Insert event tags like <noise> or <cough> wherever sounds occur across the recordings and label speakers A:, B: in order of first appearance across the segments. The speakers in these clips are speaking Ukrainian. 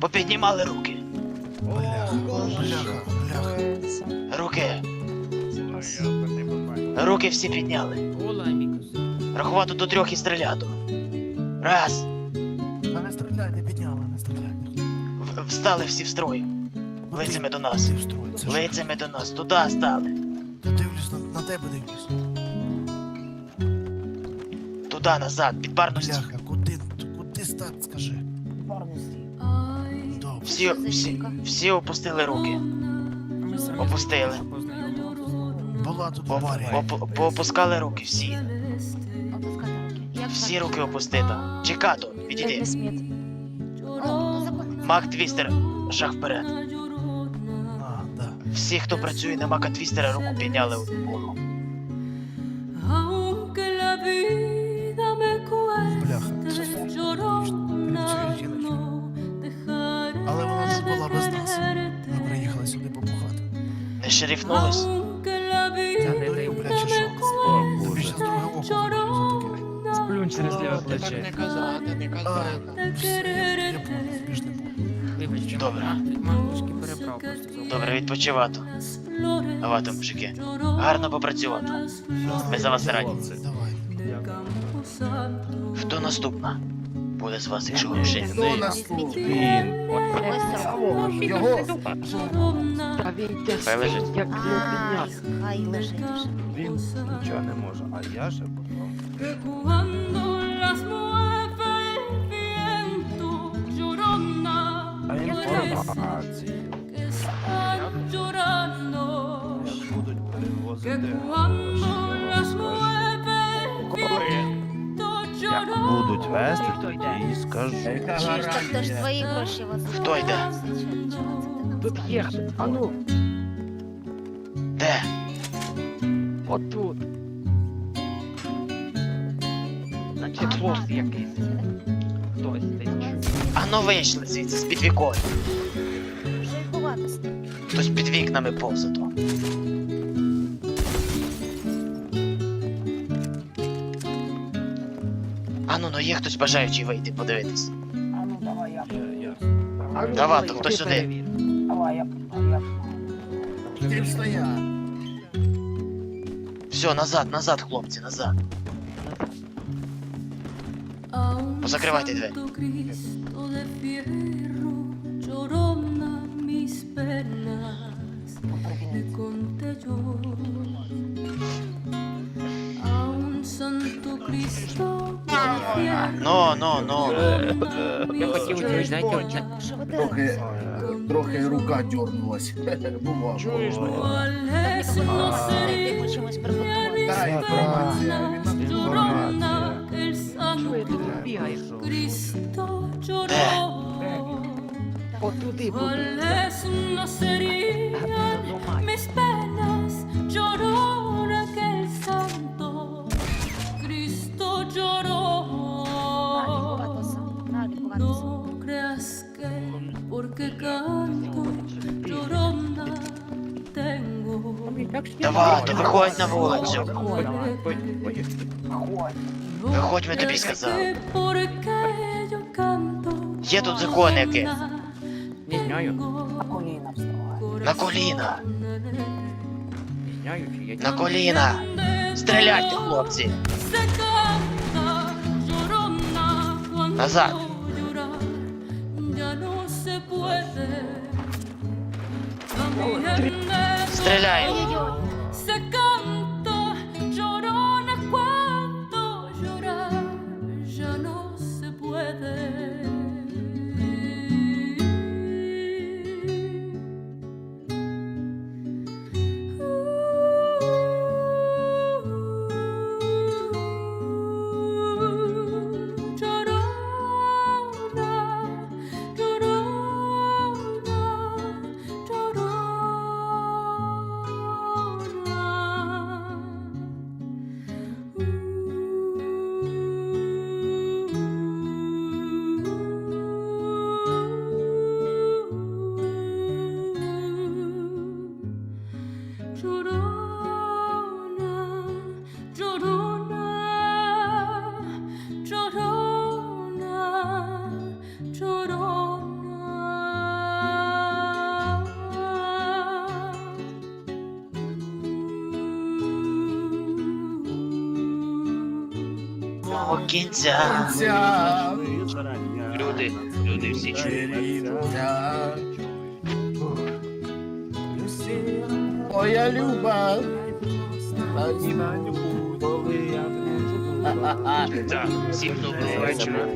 A: Попіднімали руки.
B: Бляха, бляха, бляха.
A: Руки. Руки всі підняли. Рахувати до трьох і стріляти. Раз.
B: Та не стріляй, не підняла, не стріляй.
A: В- Встали всі в строй. Лицями до нас.
B: Ти в строй, це ж-
A: Лицями до нас. Туди стали.
B: Та дивлюсь на, на тебе дивлюсь.
A: Туди назад. Під барності.
B: Бляха, куди, куди стати, скажи.
A: Всі, всі, всі опустили руки. Опустили.
B: Була тут аварія.
A: оп- Поопускали руки всі.
C: Опускати руки. Як
A: Всі
C: звати?
A: руки опустити. Чекато, відійди.
C: Едві Сміт. О, то законно.
A: Мак Твістер, шаг вперед.
B: А, да.
A: Всі, хто працює на Мака Твістера, руку підняли вгору. Шерифнулись?
D: Vida
B: не око виб'ю за таке.
E: Сплюнь через ліве плече.
F: казати, не
B: я, я.
E: Вибач,
A: Добре.
E: Мамушки перебрав просто
A: Добре, відпочивати. Давайте, мужики. Гарно попрацювати. Ми за вас раді.
B: Давай.
A: Хто наступна? Буде з вас, якщо грошей.
F: Хто наступний?
E: Він.
F: Його.
E: А він
A: Хай лежить.
E: як його
C: Ай, хай лежить вже.
E: Він нічого не може, а я же потім.
D: Que cuando las mueve el viento, llorona,
E: А інформацію.
D: que están llorando.
E: Як будуть
D: Que
E: перевозити
D: cuando
E: як будуть вести, тоді і скажу.
C: Чуєш, так то ж твої гроші возили.
A: Хто йде?
E: Тут є хто. А ну,
A: Де?
E: отут. Значить, хлопці якийсь. Хтось десь чув.
A: А ну вийшли звідси з під вікон.
C: Вже й ховатися.
A: Хтось під вікнами повзато. А ну, ну є хтось бажаючий вийти, подивитись.
E: А ну,
A: Давай, то хто сюди?
E: перевір.
F: Ти стояв.
A: Все, назад, назад, хлопці, назад. Позакривайте двері. Ну, ну, ну.
E: Я хотів
C: Чуєш,
E: знаєте,
C: що ви
F: Трохи, трохи рука дьорнулась. <laughs> Бувало.
E: Чуєш, ну.
F: Дай інформація, він нам
D: llorona,
E: ти тут бігаєш? Отуди
A: Давай, виходь на вулицю. Виходь, ми тобі
D: canto
A: Є тут закон який.
E: Не знаю,
A: На коліна. На коліна. Стріляйте, хлопці.
D: Назад.
A: Назад.
G: Кінця.
F: Ця,
G: Люди, люди всі чують.
F: Моя люба.
G: Так, всім доброго вечора.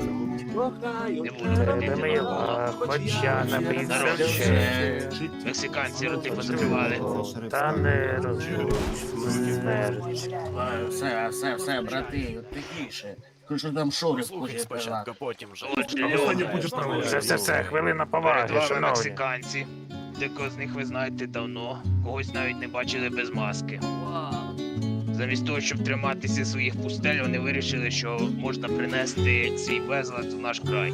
G: Не буду ходити на
H: хоча напився ще.
G: Мексиканці роти позакривали.
H: Та не розумію.
F: Все, все, все, брати, тихіше. Що там шорів хоче співати.
H: Спочатку, потім вже. Не буде. Все, все, все, хвилина
G: перед
H: поваги,
G: вами
H: шановні.
G: мексиканці. Декого з них ви знаєте давно, когось навіть не бачили без маски. Замість того, щоб триматися своїх пустель, вони вирішили, що можна принести свій безлад у наш край.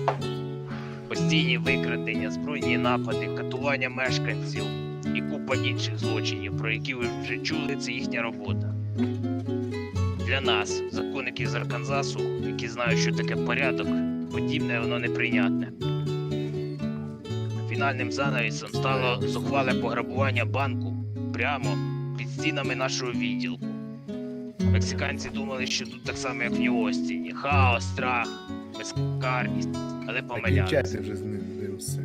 G: Постійні викрадення, збройні напади, катування мешканців і купа інших злочинів, про які ви вже чули, це їхня робота. Для нас, законників з Арканзасу, які знають, що таке порядок, подібне воно неприйнятне. Фінальним занавісом стало зухвале пограбування банку прямо під стінами нашого відділку. Мексиканці думали, що тут так само, як в Нью-Остіні. Хаос, страх, безкарність, але помилялися.
I: вже з ним дивився.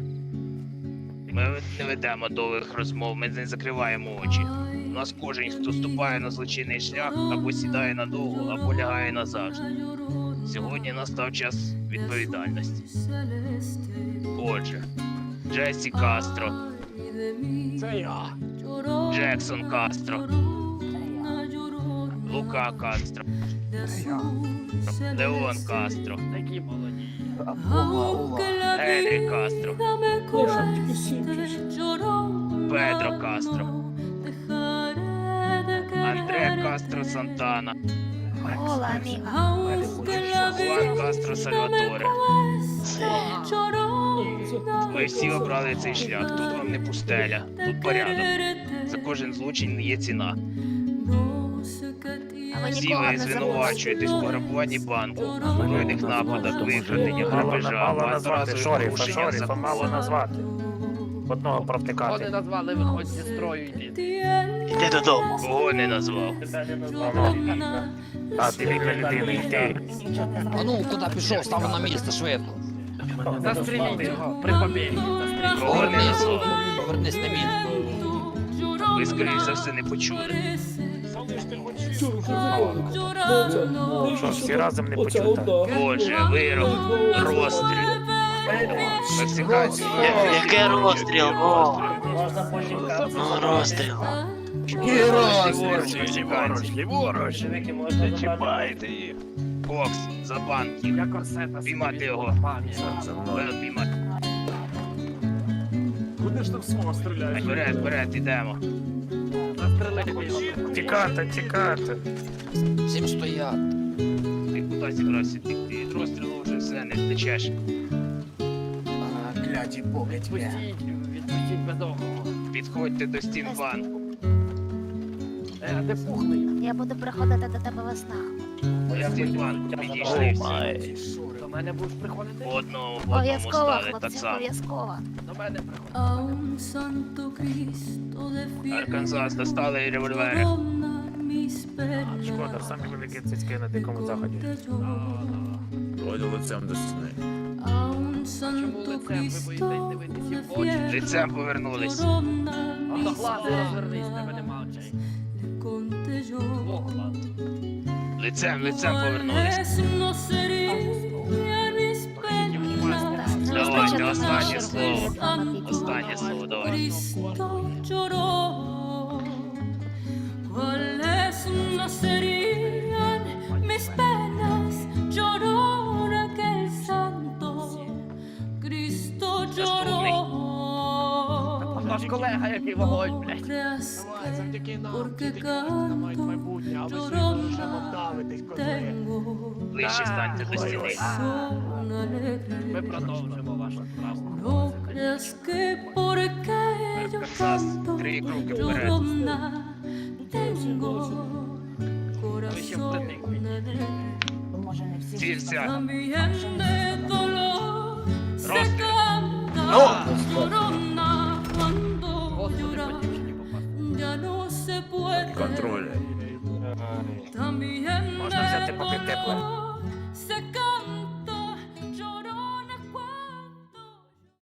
G: Ми не ведемо довгих розмов, ми не закриваємо очі. У нас кожен, хто ступає на злочинний шлях, або сідає надовго, або лягає назавжди. Сьогодні настав час відповідальності. Отже, Джесі Кастро,
H: Це я.
G: Джексон Кастро, Лука Кастро, Леон Кастро,
J: Такі молоді.
G: Генрі Кастро, Педро Кастро, Андре Кастро Сантана,
C: Ола, аміга.
G: Хуан Кастро Сальваторе. Ви всі обрали цей шлях. Тут вам не пустеля, тут порядок. За кожен злочин є ціна. Всі ви звинувачуєтесь в пограбуванні банку, збройних нападах, багаторазових
H: шоріфа,
G: порушеннях
H: шоріфа мало
G: закону.
H: назвати. Одного
J: Вони
H: провтикати.
J: назвали виходь зі строю йди.
G: Іди додому. Кого не назвав?
H: А ти вільна людина, йди.
K: А ну, куди пішов, став на місце швидко.
J: Застріліть його при побігі. Застріліть.
G: Кого не назвав?
K: Повернись на місце.
G: Ви, скоріш за все, не почули.
H: Що, всі разом не почули?
G: Отже, вирок, розстріл.
L: Яке розстріл? О, ну розстріл.
H: Ліворуч, ліворуч. Не чіпайте їх.
G: Кокс за.
J: Я корсета
G: Піймати його. Ви обіймати.
H: Куди ж там смог стріляєш?
G: Вперед, вперед, ідемо.
H: Тікати, тікати.
K: Всім стояти.
G: Ти куди зібрався тікти? Від розстрілу вже все, не втечеш.
F: Кляті покидьки.
J: Відпустіть, відпустіть бездомного.
G: Підходьте до стін банку.
J: Е, а де пухлий?
C: Я буду приходити до тебе весна.
G: До стін банку підійшли всі.
J: До мене будеш приходити?
G: По одному, по одному
C: Обов'язково,
G: стали так
C: хлопці,
G: само.
C: обов'язково.
J: До мене
A: santo Cristo de
G: Арканзас достали револьвери.
A: corona mis.
H: Шкода, самі великі цицьки на дикому заході.
I: Лицем до стіни.
J: Чому лицем ви боїтесь дивитися в очі?
G: Лицем повернулись.
J: до
A: mis
J: розвернись, тебе нема очей.
A: le conté yo.
J: Бог глаз.
G: Лицем, лицем повернулись. Давайте, останнє слово. Останнє слово, давай.
A: Cristo lloró.
J: Колега, який вогонь,
A: No
J: блядь.
H: завдяки нам. діти мають майбутнє, а ви
A: llorona
H: лише давитесь, козли.
G: Ближче станьте до стіни.
J: Ми продовжимо вашу справу.
G: Арканзас,
A: canto
G: три кроки вперед.
A: llorona
J: ще
A: corazón
J: вплетник підійде.
A: alegre. контролю.
H: Можна взяти поки тепле.